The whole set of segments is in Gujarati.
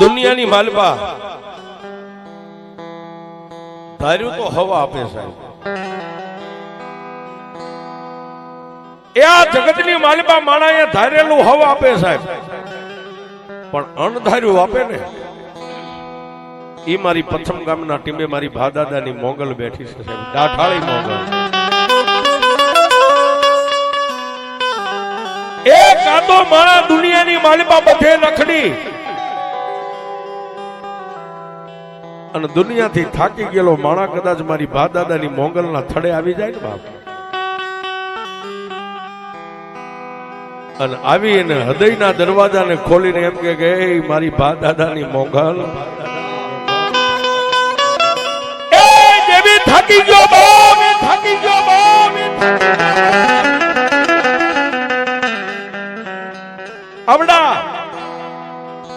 દુનિયાની માલપા ધાર્યું તો હવા આપે સાહેબ. એ આ જગતની માલપા માણાએ ધારેલું હવા આપે સાહેબ. પણ અણધાર્યું આપે ને. એ મારી પ્રથમ ગામના ટીમે મારી ભાદાદાની મોગલ બેઠી છે સાહેબ. દાઠાળી મોગલ. એ કાતો મારા દુનિયાની માલિપા બધે નખડી. અને દુનિયાથી થાકી ગયેલો માણા કદાચ મારી ભા દાદાની મોંગલના થડે આવી જાય ને બાપ. અને આવી હૃદયના દરવાજાને ખોલીને એમ કે, "એ મારી ભા દાદાની જેવી થાકી ગયો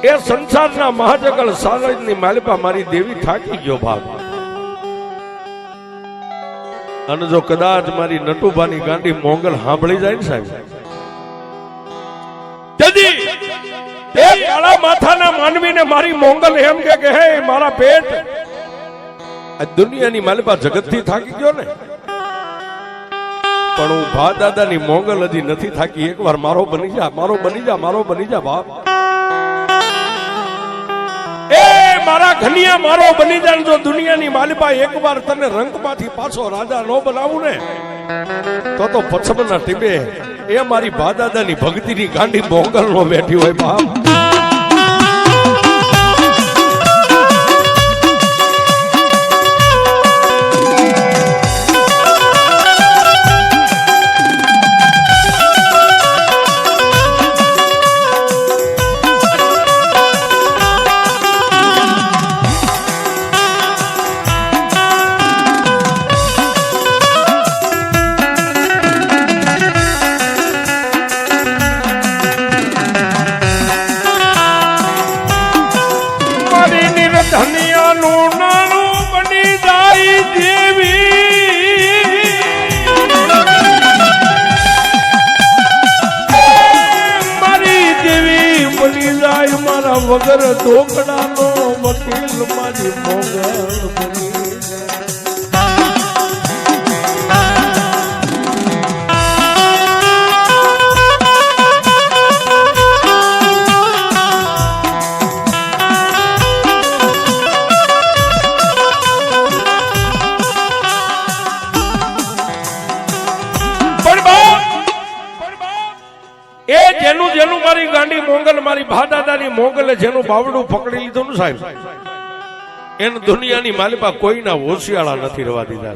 એ સંસારના મહાજગલ સાગરની માલિપા મારી દેવી થાકી ગયો ભાગ અને જો કદાચ મારી નટુભાની ગાંડી મોંગલ સાંભળી જાય ને સાહેબ. એ કાળા માથાના માનવીને મારી મોંગલ એમ કે હે, મારા પેટ. આ દુનિયાની માલિપા જગતથી થાકી ગયો ને. પણ હું ભા દાદાની મોંગલ હજી નથી થાકી. એકવાર મારો બની જા, મારો બની જા, મારો બની જા, બાપ. મારા ઘનિયા મારો બની જાય જો દુનિયાની માલિપા એકવાર તને રંગમાંથી પાછો રાજા નો બનાવું ને, તો તો પછમના ટીબે એ મારી ભા દાદાની ભક્તિની ગાંડી મોગલ નો બેઠી હોય બાપ. જેનું બાવડું પકડી લીધું ને સાહેબ, એને દુનિયાની માલિપા કોઈના હોશિયાળા નથી રવા દીધા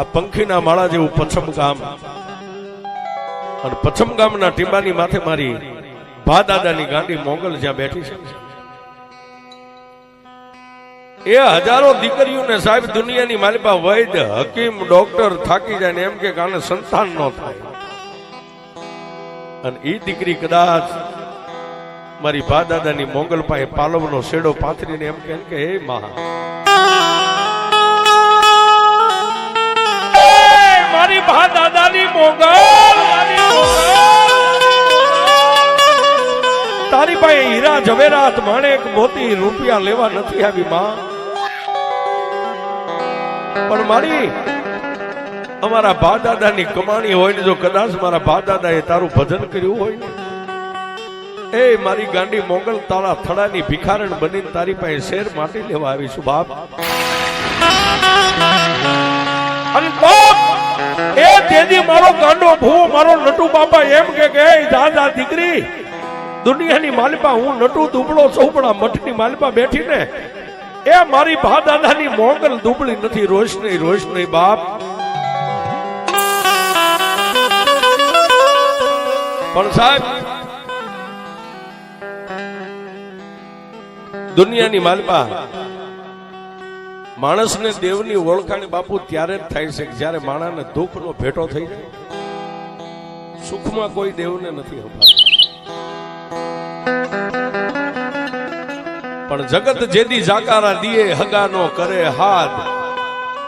આ પંખીના માળા જેવું પછમ ગામ, અને પછમ ગામના ટીંબાની માથે મારી ભા દાદાની ગાંડી મોગલ જ્યાં બેઠી છે. એ હજારો દીકરીઓને સાહેબ દુનિયાની માલિપા વૈદ હકીમ, ડોક્ટર થાકી જાય ને એમ કે કાને સંતાન ન થાય. અને એ દીકરી કદાચ મારી ભા દાદાની મોગલ પાસે પાલવનો શેડો પાથરીને એમ કહે કે હે મહા મારી ભા દાદાની મોગલ. તારી પાસે હીરા જવેરાત માણેક મોતી રૂપિયા લેવા નથી આવી માં પણ મારી અમારા બા દાદાની કમાણી હોય ને જો કદાચ મારા બા દાદાએ તારું ભજન કર્યું હોય ને? એ મારી ગાંડી મોગલ તારા થડાની ભિખારણ બનીને તારી પાસે શેર માટી લેવા આવીશું બાપ. એ તેદી મારો ગાંડો ભૂ મારો નટુ બાપા એમ કે કે, "એ દાદા દીકરી, દુનિયાની માલિપા, હું નટુ દુબળો ચોપડા મઠની માલિપા બેઠી ને, એ મારી ભા દાદાની મોગલ દુબળી નથી રોશની રોશની બાપ. પણ સાહેબ, દુનિયાની માલપા માણસને દેવની ઓળખાણ બાપુ ત્યારે જ થાય છે જ્યારે માણસને દુઃખનો ભેટો થઈ જાય. સુખમાં કોઈ દેવને નથી પણ જગત જેદી જાકારા દીએ, હગાનો કરે હાથ,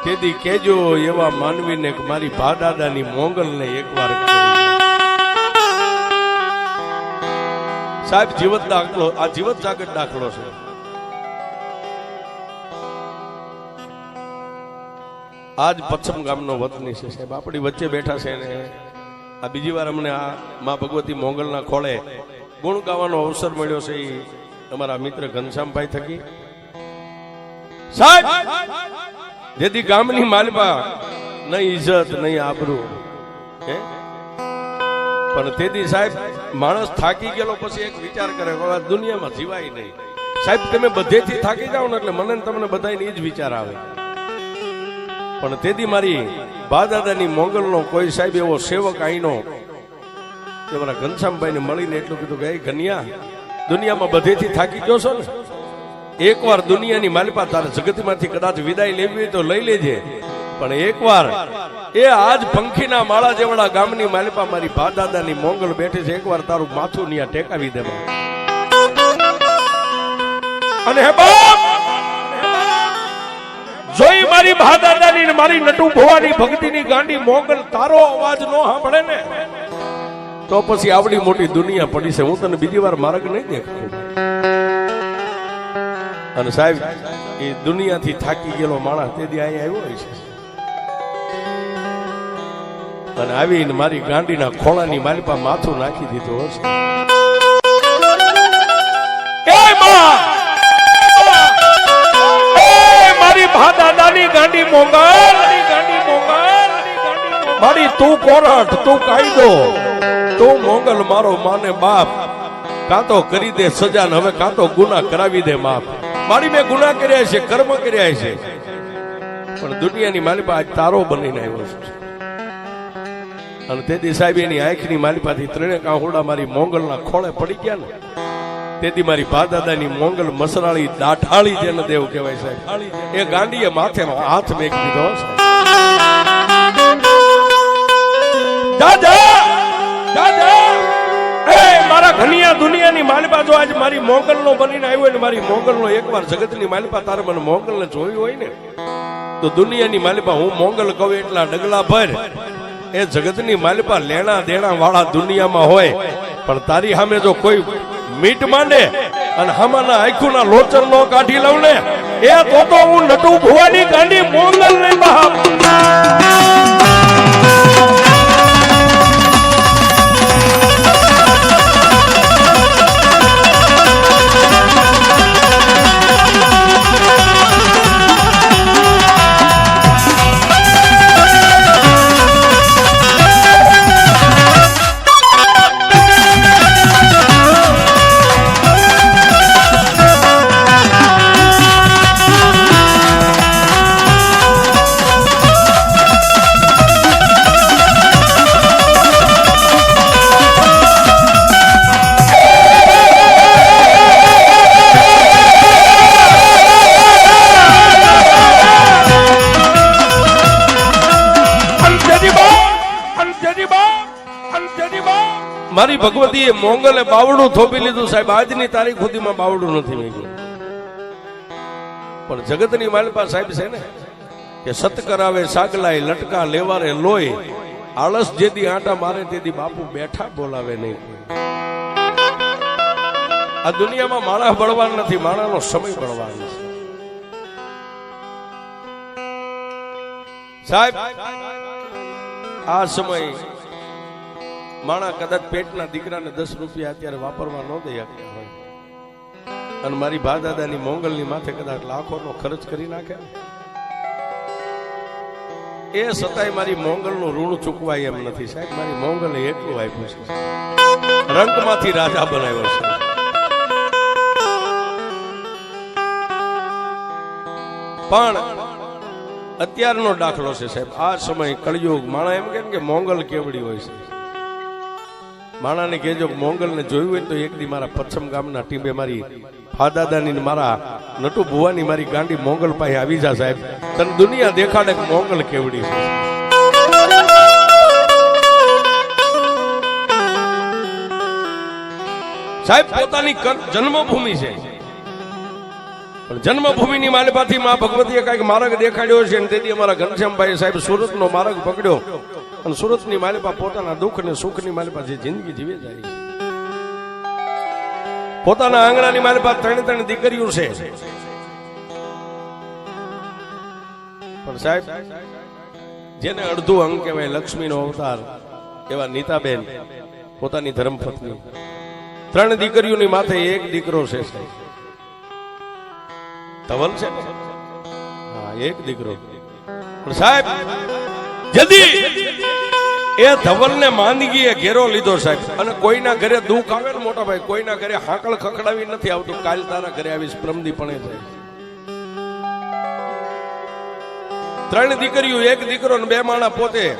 તેદી કેજો એવા માનવીને મારી ભાદાદાની મોંગલને એકવાર સાહેબ, જીવત દાખલો, આ જીવત જાગત દાખલો છે. આજ પચ્છમ ગામનો વતની છે સાહેબ. આપણી વચ્ચે બેઠા છે ને, આ બીજી વાર અમને આ માં ભગવતી મોંગલના ખોળે ગુણ ગાવાનો અવસર મળ્યો છે એ અમારા મિત્ર ઘનશ્યામભાઈ થકી. સાહેબ, જેથી ગામની માલમાં નહીં ઇજ્જત નહીં આબરૂ, હે? પણ તેથી સાહેબ, માણસ થાકી ગયેલો પછી એક વિચાર કરે દુનિયામાં જીવાય નહીં. સાહેબ, તમે બધેથી થાકી જાઓ ને એટલે મને તમને બધાને એ જ વિચાર આવે. પણ તેથી મારી બાદાદાની મોગલનો કોઈ સાહેબ એવો સેવક આઈનો તે મારા ઘનશ્યામભાઈને મળીને એટલું કીધું કે, "એ ઘનિયા, દુનિયામાં બધેથી થાકી ગયો છો ને? એકવાર દુનિયાની માલિપા તારે જગતમાંથી કદાચ વિદાય લેવી હોય તો લઈ લેજે. પણ એકવાર એ આજ પંખીના માળા જેવડા ગામની માલિપા મારી બાદાદાની મોંગલ બેઠી છે, એકવાર તારું માથું નિયા ટેકાવી દેવા. અને હે બાપ, જોઈ મારી ભા દાદાની મારી નટુ ભવાની ભક્તિની ગાંડી મોંગલ તારો અવાજ નો સાંભળે ને, તો પછી આવડી મોટી દુનિયા પડી છે, હું તને બીજી વાર માર્ગ નહીં દેખાડું અને સાહેબ, એ દુનિયાથી થાકી ગયેલો માણસ તે દી અહીંયા આવ્યો હોય છે. અને આવીને મારી ગાંડીના ખોળાની પાસે માથું નાખી દીધું હશે મારી મોંગલ મારી તું કોરઠ તું કાયદો. તું મોંગલ મારો માને બાપ. કાં તો કરી દે સજા હવે કાં તો ગુના કરાવી દે માપ. મારી મેં ગુના કર્યા છે, કર્મ કર્યા છે. પણ દુનિયાની માલિપા આજ તારો બનીને આવ્યો છે. અને તેથી સાહેબ એની આંખની પાછી ત્રણે કાંહોડા મારી મોંગલના ખોળે પડી ગયા ને. તેથી મારી ભાદાદાની મોંગલ મસરાળી દાઠાળી જેને દેવ કહેવાય સાહેબ. એ ગાંડીએ માથે હાથ મેક દીધો દાદા! મારા ઘનિયા દુનિયાની માલિપા જો આજ મારી મોંગલનો બનીને આવ્યો ને મારી મોંગલનો એકવાર જગતની માલિપા તારે મને મોંગલને જોયું હોય ને, તો દુનિયાની માલિપા હું મોંગલ કહું એટલા ડગલા ભર. એ જગતની માલિપા લેણા દેણા વાળા દુનિયામાં હોય. પણ તારી સામે જો કોઈ મીટ માંડે અને હામાના આખુના લોચર નો કાઢી લઉં ને, એ તો તો હું નટુ ભુવાની કાંડી મોંગલ નહીં બાપ મારી ભગવતીએ મોંગલે બાવડું થોપી લીધું. સાહેબ, આજની તારીખ સુધીમાં બાવડું નથી મેં પણ જગતની માલપા સાહેબ છે ને, કે સત કરાવે સાગલાય, લટકા, લેવારે લોય આળસ જેદી આટા મારે તેદી બાપુ બેઠા બોલાવે નહીં. આ દુનિયામાં માણસ બળવાન નથી માણસનો સમય બળવાન છે. સાહેબ, આ સમય માણા કદાચ પેટના દીકરાને દસ રૂપિયા અત્યારે વાપરવા ન દઈ શક્યા હોય. અને મારી બા દાદાની મોંગલની માથે કદાચ લાખોનો ખર્ચ કરી નાખે. એ સતાય મારી મોંગલનું ઋણ ચૂકવાય એમ નથી સાહેબ. મારી મોંગલે એટલું આપ્યું છે રંગમાંથી રાજા બનાવ્યો છે. પણ અત્યારનો દાખલો છે સાહેબ. આ સમય કળિયુગ માણા એમ કેમ કે મોંગલ કેવડી હોય છે? માણાને કહેજો મોંગલને જોયું હોય તો એક દી મારા પચ્છમ ગામના ટીમે મારી ફાદાદાની મારા નટુ ભુવાની મારી ગાંડી મોંગલ પાસે આવી જા સાહેબ. તને દુનિયા દેખાડે મોંગલ કેવડી છે. સાહેબ, પોતાની જન્મભૂમિ છે. જન્મભૂમિની માલિપાથી માં ભગવતીએ કંઈક માર્ગ દેખાડ્યો છે અને તેથી અમારા ઘનશ્યામભાઈ સાહેબ સુરતનો માર્ગ પકડ્યો અને સુરતની માલિપા પોતાના દુઃખ અને સુખની માલિપા જે જિંદગી જીવે જાય છે પોતાના આંગણાની માલિપા ત્રણ ત્રણ દીકરીઓ છે. પણ સાહેબ, જેને અડધું અંગ કહેવાય લક્ષ્મીનો અવતાર, એવા નીતાબેન પોતાની ધર્મપત્ની. ત્રણ દીકરીઓની માથે એક દીકરો છે, સાહેબ. ધવલ છે? હા, એક દીકરો. પણ સાહેબ, જલ્દી! એ ધવલને માંદગીએ ઘેરો લીધો સાહેબ. અને કોઈના ઘરે દુઃખ આવે ને મોટા ભાઈ, કોઈના ઘરે હાંકળ ખખડાવી નથી આવતું. કાલ તારા ઘરે આવીશ પ્રમદી પણ જાય ત્રણ દીકરીઓ, એક દીકરો ને બે માણા પોતે.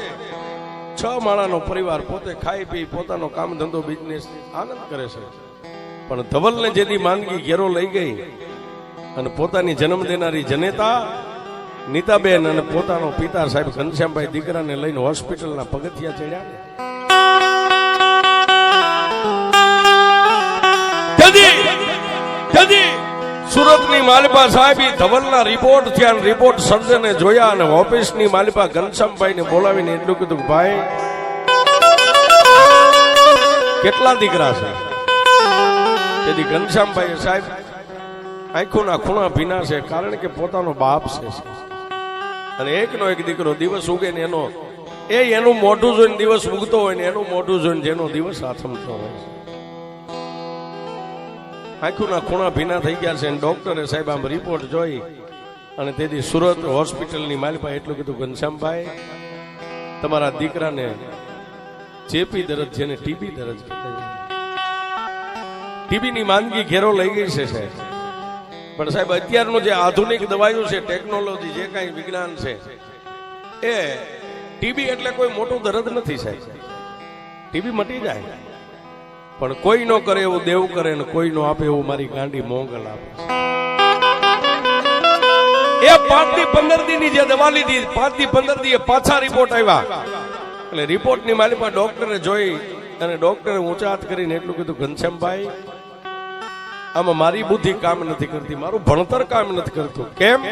છ માણાનો પરિવાર પોતે ખાઈ પી, પોતાનો કામ ધંધો બિઝનેસ આનંદ કરે છે. પણ ધવલને જેથી માંદગી ઘેરો લઈ ગઈ અને પોતાની જન્મ દેનારી જનેતા નીતાબેન અને પોતાનો પિતા સાહેબ ઘનશ્યામભાઈ દીકરાને લઈને હોસ્પિટલના પગથિયા ચડ્યા સુરતની માલિપા સાહેબ ધવલના રિપોર્ટ થયા રિપોર્ટ સર્જને જોયા અને ઓફિસની માલિપા ઘનશ્યામભાઈને બોલાવીને એટલું કીધું ભાઈ, કેટલા દીકરા છે? ઘનશ્યામભાઈ સાહેબ આંખોના ખૂણા ભીના છે, કારણ કે પોતાનો બાપ છે. અને એકનો એક દીકરો દિવસ ઉગે ને એનો, એ એનું મોઢું જોઈને દિવસ ઉગતો હોય ને એનું મોઢું જોઈને જેનો દિવસ આથમતો હોય. આંખોના ખૂણા ભીના થઈ ગયા છે અને ડોક્ટરે સાહેબ આમ રિપોર્ટ જોઈ અને તેથી સુરત હોસ્પિટલની માલિપા એટલું કીધું ઘનશ્યામભાઈ તમારા દીકરાને ચેપી દરજ જેને ટીબી દરજ ટીબીની માંદગી ઘેરો લઈ ગઈ છે સાહેબ. પણ સાહેબ, અત્યારનું જે આધુનિક દવાઈઓ છે, ટેકનોલોજી, જે કાંઈ વિજ્ઞાન છે, એ ટીબી એટલે કોઈ મોટું દર્દ નથી સાહેબ. ટીબી મટી જાય. પણ કોઈ નો કરે એવું દેવ કરે ને કોઈ નો આપે એવું મારી ગાંડી મોંગલ આપે એ પાંચથી પંદર દી ની જે દવા લીધી પાંચથી પંદર દી પાછા રિપોર્ટ આવ્યા એટલે રિપોર્ટની માલિપા ડોક્ટરે જોઈ અને ડોક્ટરે ઊંચા હાથ કરીને એટલું કીધું, ઘનશ્યામભાઈ આમાં મારી બુદ્ધિ કામ નથી કરતી, મારું ભણતર કામ નથી કરતું. કેમ?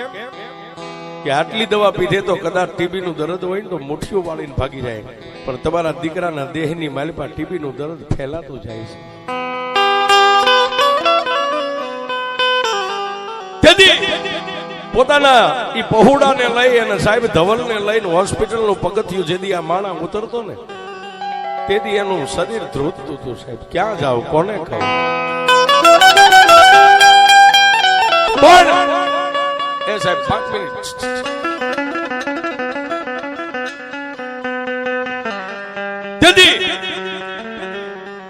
કે આટલી દવા પીધે તો કદાચ ટીબી નું દર્દ હોય ને તો મુઠીઓ વાળીને ભાગી જાય. પણ તમારા દીકરાના દેહની માલિપા ટીબી નું દર્દ ફેલાતું જાય છે. પોતાના ઈ પહોડાને લઈ અને સાહેબ ધવલને લઈને હોસ્પિટલનું પગથિયું જેદી આ માણા ઉતરતો ને તેથી એનું શરીર ધ્રુજતું હતું સાહેબ. ક્યાં જાવ, કોને કહું? પણ એ સાહેબ પાંચ મિનિટ. દીદી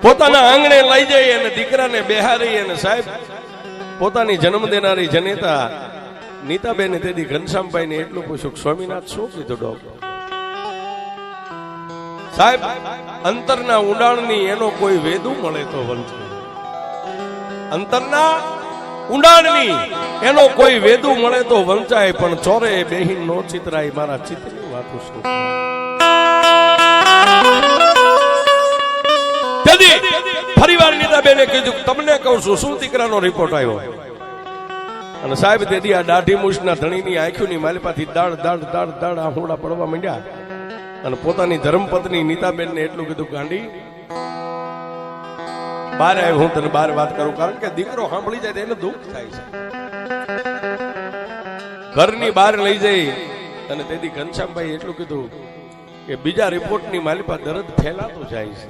પોતાના આંગણે લઈ જઈ અને દીકરાને બેહારી અને સાહેબ પોતાની જન્મ દેનારી જનેતા નીતાબેને તેથી ઘનશ્યામભાઈને એટલું પૂછ્યું કે સ્વામિનાથ શું કીધું ડોક્ટર? સાહેબ અંતરના ઊંડાણની એનો કોઈ વેદું મળે તો વંચે. અંતરના ઊંડાણની. એનો કોઈ વેદુ મળે તો વંચાય, પણ ચોરે બેહીન નો ચિતરાય. મારા ચિત્રની વાતો શું? જલ્દી ફરીવાર નીતાબેને કીધું, તમને કહું છું, શું દીકરાનો રિપોર્ટ આવ્યો? અને સાહેબ, તેથી આ દાઢી મૂછના ધણીની આંખોની માલિપાથી દાળ દાળ દાળ દાળ આહોડા પડવા માંડ્યા. અને પોતાની ધર્મપત્ની નીતાબેનને એટલું કીધું ગાંડી બાર હું તને બાર વાત કરું, કારણ કે દીકરો સાંભળી જાય એને દુઃખ થાય છે. ઘરની બહાર લઈ જઈ અને તેથી ઘનશ્યામભાઈ એટલું કીધું કે બીજા રિપોર્ટની માલિપા દર્દ ફેલાતો જાય છે.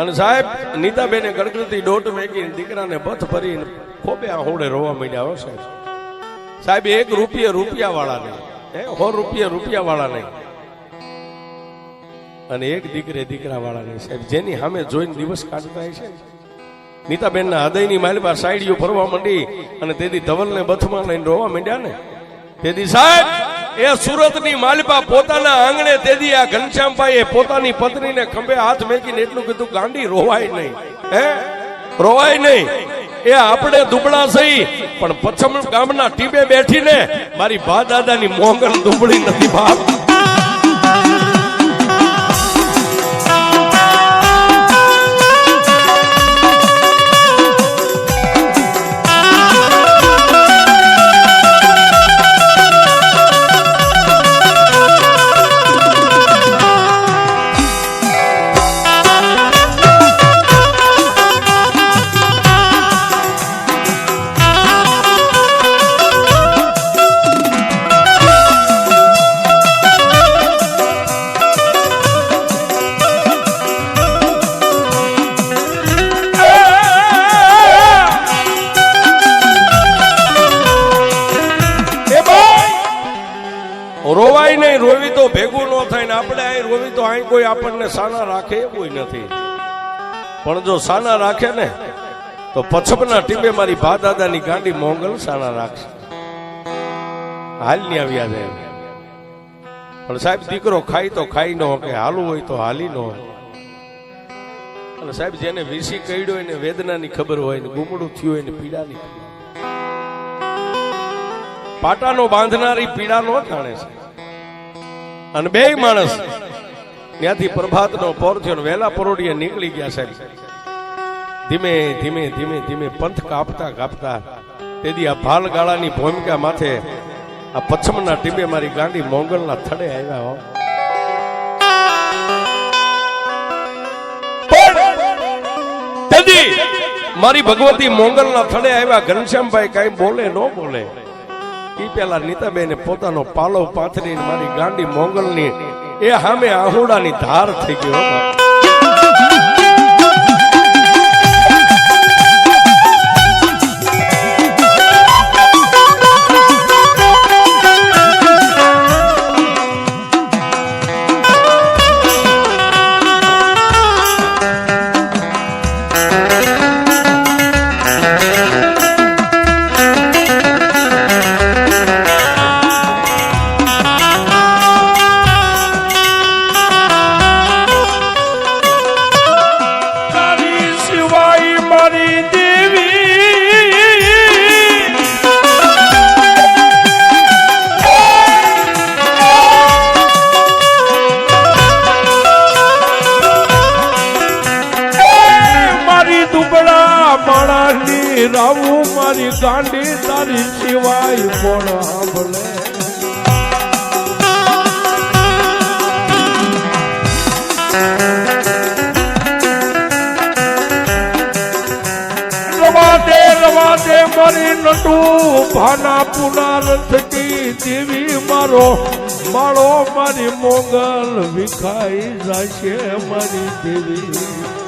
અને સાહેબ, નીતાબેને ગણગણતી દોટ મેકીને દીકરાને પથ ભરીને ખોબે આહોડે રોવા માંડ્યા હો સાહેબ. સાહેબ, એક રૂપિયા રૂપિયા વાળા નહીં હો રૂપિયા રૂપિયા વાળા નહીં અને એક દીકરે દીકરા વાળા સાહેબ, જેની સામે જોઈને દિવસ કાઢતા છે નીતાબેનના હૃદયની માલિપા સાઈડીઓ ફરવા માંડી અને તેથી ધવલને બથમાં લઈને રોવા માંડ્યા ને? તેથી સાહેબ, એ સુરતની માલપા પોતાના આંગણે તેથી આ ઘનશ્યામભાઈએ પોતાની પત્નીને ખંભે હાથ મેકીને એટલું કીધું, ગાંડી, રોવાય નહીં. હે? રોવાય નહીં. એ આપણે દુબળા સહી, પણ પચ્છમ ગામના ટીબે બેઠીને મારી બા દાદાની મોંગલ દુબળી નથી બાપ ભેગું ન થાય ને આપણે અહીં રોવી તો અહીં કોઈ આપણને સાના રાખે એવું નથી. પણ જો સાના રાખે ને, તો પછપના ટીમે મારી ભા દાદાની ગાંડી મોંગલ સાના રાખશે. હાલની આવ્યા જાય પણ સાહેબ, દીકરો ખાય તો ખાઈ ન કે હાલવું હોય તો હાલી ન હોય અને સાહેબ, જેને વીસી કઈડ્યો હોય ને, વેદનાની ખબર હોય ને, ગુમડું થયું હોય ને, પીડાની પાટાનો બાંધનારી પીડા નો જાણે છે અને બે માણસ ત્યાંથી પ્રભાતનો પોર થયો વહેલા પરોડીએ નીકળી ગયા સાહેબ. ધીમે ધીમે ધીમે ધીમે પંથ કાપતા કાપતા તેથી આ ભાલગાળાની ભૂમિકા માથે આ પચ્છમના ટીબે મારી ગાંડી મોંગલના થડે આવ્યા હો. મારી ભગવતી મોંગલના થડે આવ્યા, ઘનશ્યામભાઈ કઈ બોલે, ન બોલે. ઈ પેલા નીતાબેને પોતાનો પાલો પાથરીને મારી ગાંડી મોંગલની એ સામે આહુડાની ધાર થઈ ગયો દુબળા માણાની રાવું મારી ગાંડી, તારી સિવાય કોણ સાંભળે? રવા દે રવા દે મારી નટું, ભાના પુના રથકી દેવી મારો. માળો મારી મોગલ વિખાઈ જાશે મારી દેવી.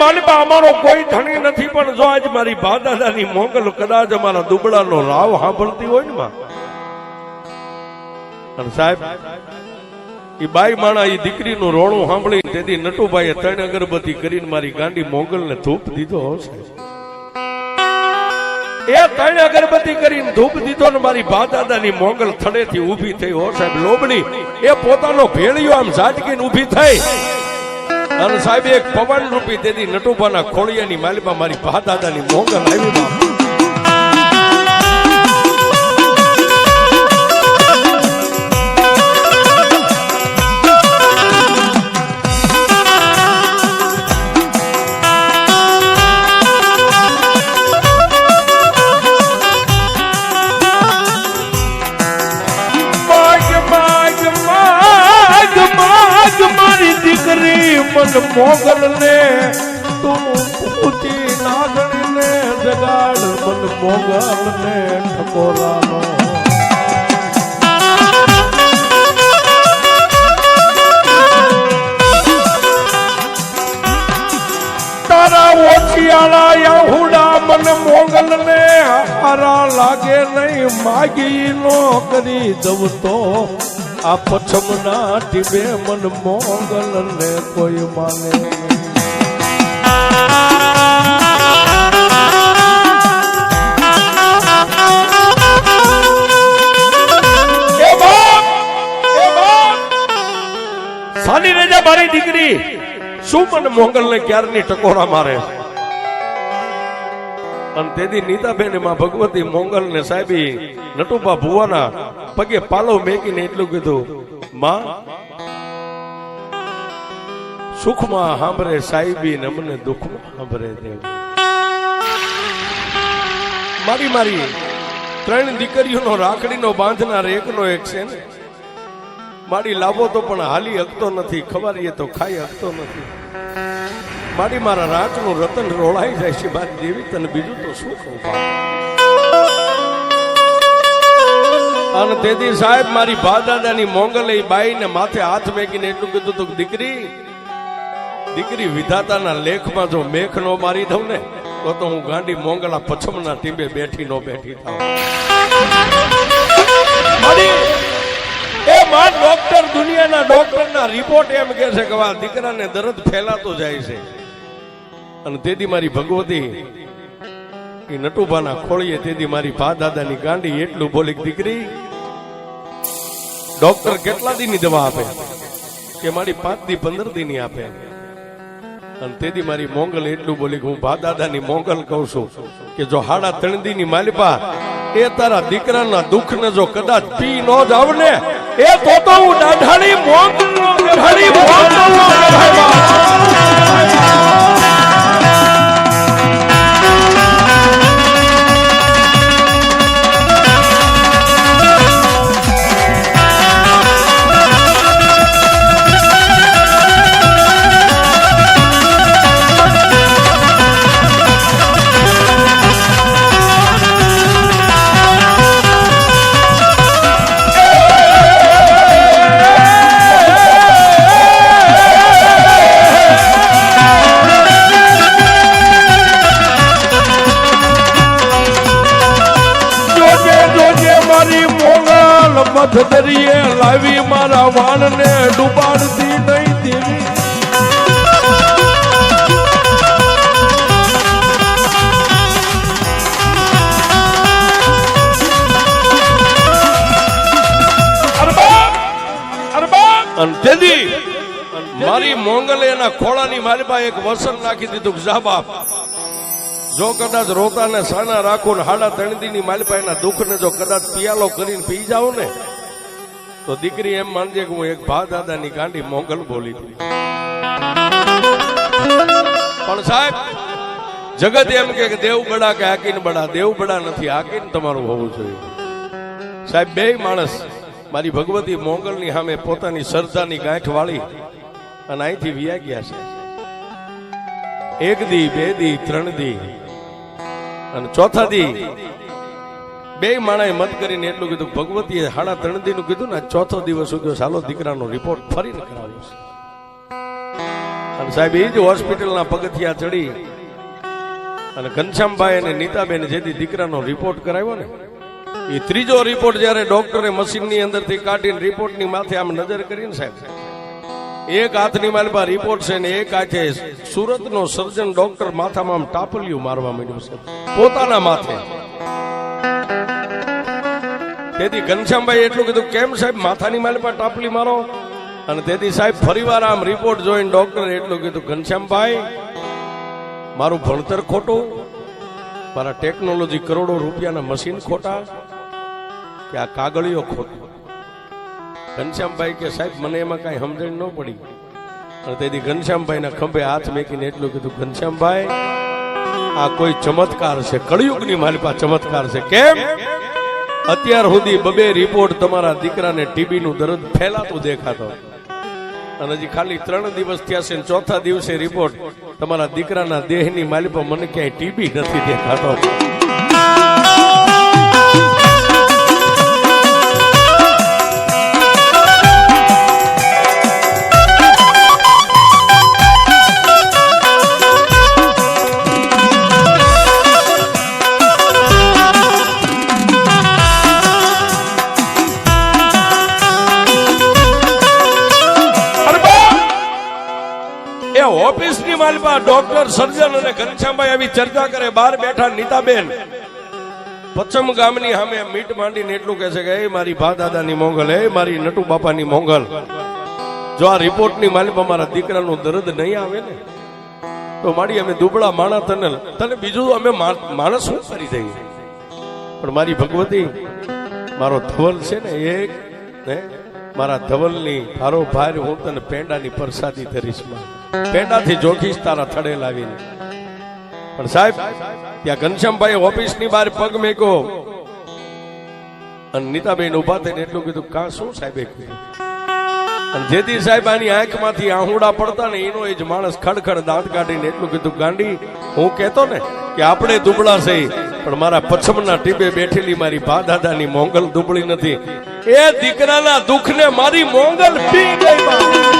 દુનિયાની અમારો કોઈ ધણી નથી, પણ જો આજ મારી બા દાદાની મોગલ કદાચ અમારા દુબળાનો રાવ સાંભળતી હોય ને માં. અને સાહેબ એ બાઈ માણા એ દીકરીનું રોણું સાંભળી તેથી નટુભાઈએ ત્રણ અગરબત્તી કરીને મારી ગાંડી મોગલને ધૂપ દીધો હશે એ ત્રણ અગરબત્તી કરીને ધૂપ દીધો ને મારી બા દાદાની મોગલ થડેથી ઊભી થઈ હો સાહેબ. લોબડી એ પોતાનો ભેળિયો આમ ઝાટકીને ઊભી થઈ. અને સાહેબ એક પવન રૂપી તેથી નટુભાના ખોળિયાની માલિબા મારી ભા દાદાની મોગલ આવી બાપ. મન મોગલ ને તું જગાડ મોગલ ને ઠકોરાનો મોગલ ને હારા લાગે નહીં, માગી નો કરી દઉં તો આ પછમના ટીબે મન મોગલ ને કોઈ માને! સાની રેજા મારી દીકરી શું મન મોગલ ને ક્યારની ટકોરા મારે અને તેથી નીતાબેનમાં ભગવતી મોંગલ ને સાહેબી નટુબા ભુવાના પગે પાલો મેકીને એટલું કીધું, માં, સુખમાં સાંભળે સાહેબી ને અમને દુઃખમાં સાંભળે દેવ. મારી મારી ત્રણ દીકરીઓનો રાખડીનો બાંધનાર એકનો એક છે ને. મારી લાવો તો પણ હાલી હકતો નથી, ખવારીએ તો ખાઈ હકતો નથી. મારી મારા રાતનું રતન રોળાઈ જાય છે, મારી દેવી તને બીજું તો શું કહું અને તેથી સાહેબ, મારી ભાદાદાની મોંગલે બાઈને માથે હાથ મેકીને એટલું કીધું તું દીકરી દીકરી વિધાતાના લેખમાં જો મેખ નો મારી દઉં ને, તો તો હું ગાંડી મોંગલા પછમના ટીંબે બેઠી નો બેઠી થાઉં. એ માં ડોક્ટર, દુનિયાના ડોક્ટરના રિપોર્ટ એમ કહે છે કે આ દીકરાને દર્દ ફેલાતો જાય છે. અને તેથી મારી ભગવતી એ નટુભાના ખોળીએ તેથી મારી ભા દાદાની ગાંડી એટલું બોલી દીકરી, ડોક્ટર કેટલા દીની દવા આપે? કે મારી પાંચ દી, પંદર દીની આપે? અને તેથી મારી મોંગલ એટલું બોલી હું ભા દાદાની મોંગલ કહું છું કે જો હાડા ત્રણ દીની માલિપા, એ તારા દીકરાના દુઃખને જો કદાચ પી ન જ આવને એ તો તો હું દાઢાડી મોંગલ નો દાઢાડી મોંગલ મધ દરિયે લાવી મારા વાણને ડૂબાડતી નહીં દેવી. મારી મોંગલે એના ખોળાની મારી પાસે એક વસન નાખી દીધું જા બાપ જો કદાચ રોતાને સાના રાખો ને હાડા તણદીની માલિપા એના દુઃખને જો કદાચ પિયાલો કરીને પી જાઓ ને, તો દીકરી એમ માનજે કે હું એક ભા દાદાની ગાંડી મોગલ બોલી હતી પણ સાહેબ, જગત એમ કે દેવ બડા કે હાકીન બડા દેવ બડા નથી હાકીન તમારું હોવું જોઈએ. સાહેબ બે માણસ મારી ભગવતી મોંગલની સામે પોતાની સરદાની ગાંઠ વાળી અને અહીંથી વ્યા ગયા છે. એક દી, બે દી, ત્રણ દી અને ચોથા દી બે માણાએ મત કરીને એટલું કીધું ભગવતીએ સાડા ત્રણ દી નું કીધું ને ચોથો દિવસ ઉગ્યો સાલો દીકરાનો રિપોર્ટ ફરીને કરાવ્યો છે. અને સાહેબ એ જ હોસ્પિટલના પગથિયા ચડી અને ઘનશ્યામભાઈ અને નીતાબેન જેથી દીકરાનો રિપોર્ટ કરાવ્યો ને એ ત્રીજો રિપોર્ટ જ્યારે ડોક્ટરે મશીનની અંદરથી કાઢીને રિપોર્ટની માથે આમ નજર કરીને સાહેબ એક હાથની માલપા રિપોર્ટ છે ને એક હાથે સુરતનો સર્જન ડોક્ટર માથામાં ટાપલિયું મારવા માંડ્યું છે. પોતાના માથે. તેથી ઘનશ્યામભાઈ એટલું કીધું, કેમ સાહેબ માથાની માલપા ટાપલી મારો? અને તેથી સાહેબ ફરીવાર આમ રિપોર્ટ જોઈને ડોક્ટરે એટલું કીધું, ઘનશ્યામભાઈ, મારું ભણતર ખોટું, મારા ટેકનોલોજી કરોડો રૂપિયાના મશીન ખોટા, કે આ કાગળીઓ ખોટી. ઘનશ્યામભાઈ કે સાહેબ, મને એમાં કાંઈ સમજણ ન પડી. અને તેથી ઘનશ્યામભાઈના ખંભે હાથ મેકીને એટલું કીધું, ઘનશ્યામભાઈ, આ કોઈ ચમત્કાર છે. કળિયુગની મારી પાસે ચમત્કાર છે. કેમ? અત્યાર સુધી બબે રિપોર્ટ તમારા દીકરાને ટીબી નું દર્દ ફેલાતું દેખાતો. અને હજી ખાલી ત્રણ દિવસ થયા છે ચોથા દિવસે રિપોર્ટ તમારા દીકરાના દેહની માલિપા મને ક્યાંય ટીબી નથી દેખાતો. ઓફિસની માલપા ડોક્ટર સર્જન અને ઘનશ્યામભાઈ આવી ચર્ચા કરે, બહાર બેઠા નીતાબેન. પચ્છમ ગામની સામે મીટ માંડીને એટલું કહે છે કે, એ મારી ભા દાદાની મોંઘલ, એ મારી નટુ બાપાની મોંઘલ. જો આ રિપોર્ટની માલિપા મારા દીકરાનું દર્દ નહીં આવે ને, તો મારી અમે દુબળા માણસ તને તને બીજું અમે માણસ શું કરી દઈએ? પણ મારી ભગવતી, મારો ધવલ છે ને એક, ને મારા ધવલની ભારો ભાર હું તને પેંડાની પ્રસાદી ધરીશ, માં. પેટાથી જોખીશ તારા થડે લાવીને. પણ સાહેબ, ત્યાં ઘનશ્યામભાઈ ઓફિસની બહાર પગ મેકો અને નીતાબેન ઊભા થઈને એટલું કીધું, કા શું સાહેબે કીધું? અને જેથી સાહેબ આની આંખમાંથી આહુડા પડતા ને એનો એ જ માણસ ખડખડ દાંત કાઢીને એટલું કીધું, ગાંડી, હું કેતો ને કે આપણે દુબળા છે, પણ મારા પછમના ટીબે બેઠેલી મારી બા દાદાની મોંગલ દુબળી નથી. એ દીકરાના દુઃખને મારી મોંગલ પી ગઈ